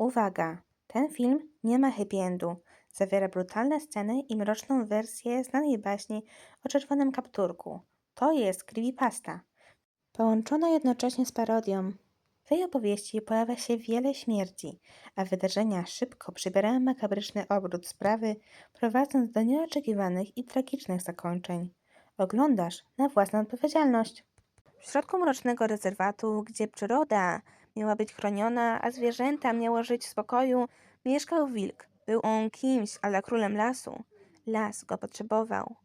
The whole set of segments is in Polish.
Uwaga! Ten film nie ma happy endu. Zawiera brutalne sceny i mroczną wersję znanej baśni o czerwonym kapturku. To jest creepypasta. Połączona jednocześnie z parodią. W tej opowieści pojawia się wiele śmierci, a wydarzenia szybko przybierają makabryczny obrót sprawy, prowadząc do nieoczekiwanych i tragicznych zakończeń. Oglądasz na własną odpowiedzialność. W środku mrocznego rezerwatu, gdzie przyroda miała być chroniona, a zwierzęta miało żyć w spokoju, mieszkał wilk. Był on kimś, ale królem lasu. Las go potrzebował.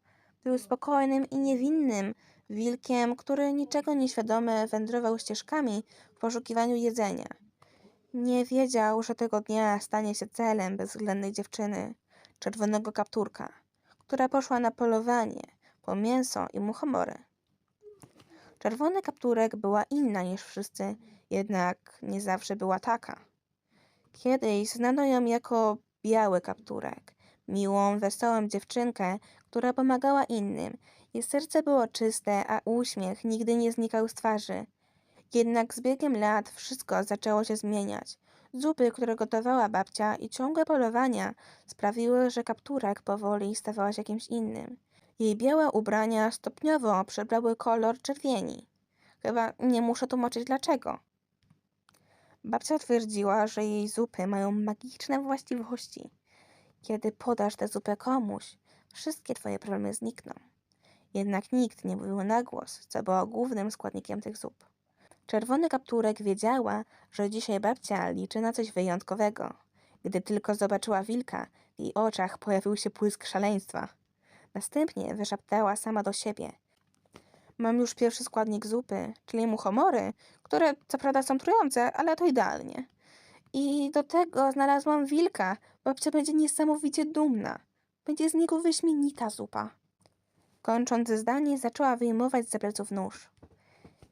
Był spokojnym i niewinnym wilkiem, który niczego nieświadomy wędrował ścieżkami w poszukiwaniu jedzenia. Nie wiedział, że tego dnia stanie się celem bezwzględnej dziewczyny, czerwonego kapturka, która poszła na polowanie po mięso i muchomory. Czerwony kapturek była inna niż wszyscy, jednak nie zawsze była taka. Kiedyś znano ją jako biały kapturek, miłą, wesołą dziewczynkę, która pomagała innym. Jej serce było czyste, a uśmiech nigdy nie znikał z twarzy. Jednak z biegiem lat wszystko zaczęło się zmieniać. Zupy, które gotowała babcia i ciągłe polowania sprawiły, że kapturek powoli stawała się kimś innym. Jej białe ubrania stopniowo przybrały kolor czerwieni. Chyba nie muszę tłumaczyć dlaczego. Babcia twierdziła, że jej zupy mają magiczne właściwości. Kiedy podasz tę zupę komuś, wszystkie twoje problemy znikną. Jednak nikt nie mówił na głos, co było głównym składnikiem tych zup. Czerwony kapturek wiedziała, że dzisiaj babcia liczy na coś wyjątkowego. Gdy tylko zobaczyła wilka, w jej oczach pojawił się błysk szaleństwa. Następnie wyszeptała sama do siebie. Mam już pierwszy składnik zupy, czyli muchomory, które co prawda są trujące, ale to idealnie. I do tego znalazłam wilka. Babcia będzie niesamowicie dumna. Będzie z niego wyśmienita zupa. Kończąc zdanie, zaczęła wyjmować z pleców nóż.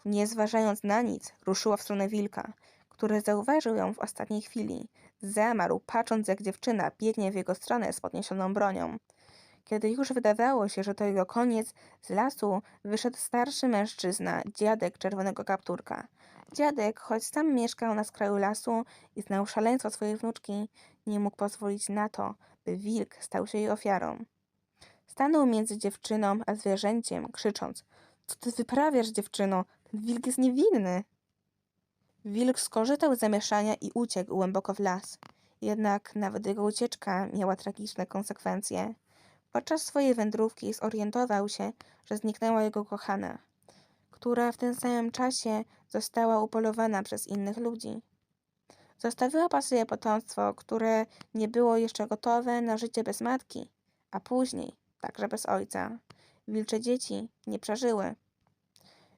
Nie zważając na nic, ruszyła w stronę wilka, który zauważył ją w ostatniej chwili. Zamarł, patrząc jak dziewczyna biegnie w jego stronę z podniesioną bronią. Kiedy już wydawało się, że to jego koniec, z lasu wyszedł starszy mężczyzna, dziadek czerwonego kapturka. Dziadek, choć sam mieszkał na skraju lasu i znał szaleństwo swojej wnuczki, nie mógł pozwolić na to, by wilk stał się jej ofiarą. Stanął między dziewczyną a zwierzęciem, krzycząc: Co ty wyprawiasz, dziewczyno? Ten wilk jest niewinny. Wilk skorzystał z zamieszania i uciekł głęboko w las. Jednak nawet jego ucieczka miała tragiczne konsekwencje. Podczas swojej wędrówki zorientował się, że zniknęła jego kochana, która w tym samym czasie została upolowana przez innych ludzi. Zostawiła po sobie potomstwo, które nie było jeszcze gotowe na życie bez matki, a później także bez ojca. Wilcze dzieci nie przeżyły.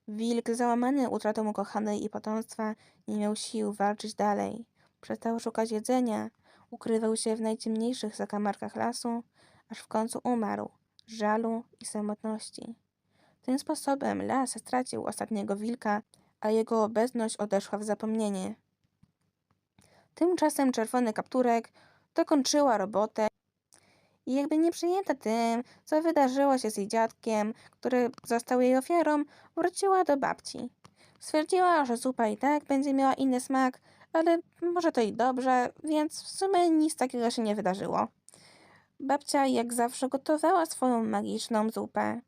Wilk, załamany utratą ukochanej i potomstwa, nie miał sił walczyć dalej. Przestał szukać jedzenia, ukrywał się w najciemniejszych zakamarkach lasu, aż w końcu umarł z żalu i samotności. Tym sposobem las stracił ostatniego wilka, a jego obecność odeszła w zapomnienie. Tymczasem czerwony kapturek dokończyła robotę i jakby nie przyjęta tym, co wydarzyło się z jej dziadkiem, który został jej ofiarą, wróciła do babci. Stwierdziła, że zupa i tak będzie miała inny smak, ale może to i dobrze, więc w sumie nic takiego się nie wydarzyło. Babcia jak zawsze gotowała swoją magiczną zupę.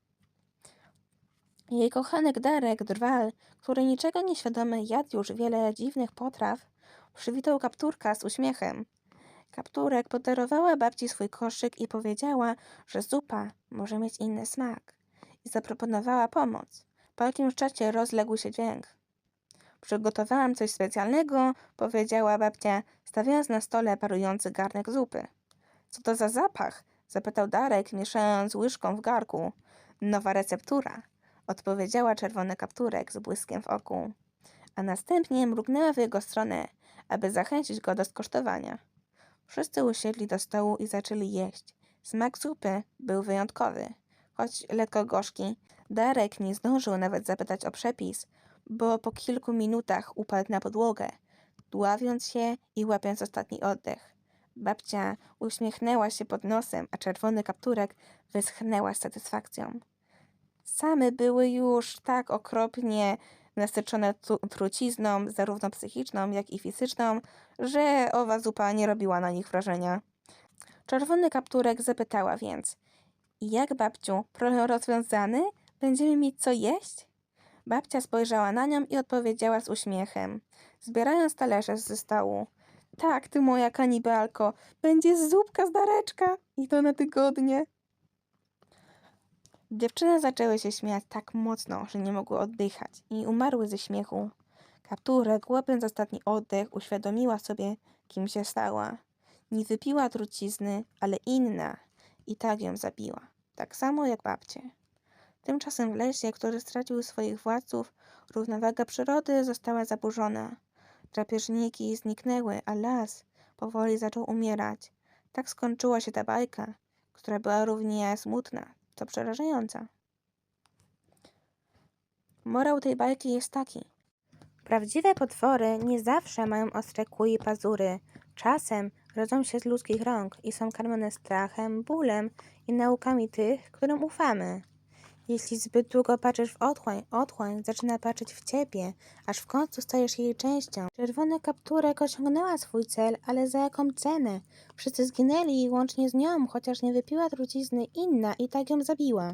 Jej kochanek Darek Drwal, który niczego nieświadomy jadł już wiele dziwnych potraw, przywitał kapturka z uśmiechem. Kapturek podarowała babci swój koszyk i powiedziała, że zupa może mieć inny smak. I zaproponowała pomoc. Po jakimś czasie rozległ się dźwięk. Przygotowałam coś specjalnego, powiedziała babcia, stawiając na stole parujący garnek zupy. Co to za zapach? zapytał Darek, mieszając łyżką w garku. Nowa receptura, odpowiedziała czerwony kapturek z błyskiem w oku, a następnie mrugnęła w jego stronę, aby zachęcić go do skosztowania. Wszyscy usiedli do stołu i zaczęli jeść. Smak zupy był wyjątkowy, choć lekko gorzki. Darek nie zdążył nawet zapytać o przepis, bo po kilku minutach upadł na podłogę, dławiąc się i łapiąc ostatni oddech. Babcia uśmiechnęła się pod nosem, a czerwony kapturek wyschnęła z satysfakcją. Same były już tak okropnie nasycone tu- trucizną, zarówno psychiczną, jak i fizyczną, że owa zupa nie robiła na nich wrażenia. Czerwony kapturek zapytała więc: Jak babciu, problem rozwiązany? Będziemy mieć co jeść? Babcia spojrzała na nią i odpowiedziała z uśmiechem, zbierając talerze ze stołu. Tak, ty moja kanibalko, będzie zupka z dareczka i to na tygodnie. Dziewczyny zaczęły się śmiać tak mocno, że nie mogły oddychać i umarły ze śmiechu. Kapturek, łapiąc ostatni oddech, uświadomiła sobie, kim się stała. Nie wypiła trucizny, ale inna i tak ją zabiła, tak samo jak babcie. Tymczasem w lesie, który stracił swoich władców, równowaga przyrody została zaburzona. Drapieżniki zniknęły, a las powoli zaczął umierać. Tak skończyła się ta bajka, która była równie smutna, co przerażająca. Morał tej bajki jest taki. Prawdziwe potwory nie zawsze mają ostre kły i pazury. Czasem rodzą się z ludzkich rąk i są karmione strachem, bólem i naukami tych, którym ufamy. Jeśli zbyt długo patrzysz w otchłań, otchłań zaczyna patrzeć w ciebie, aż w końcu stajesz jej częścią. Czerwony kapturek osiągnęła swój cel, ale za jaką cenę? Wszyscy zginęli łącznie z nią, chociaż nie wypiła trucizny inna i tak ją zabiła.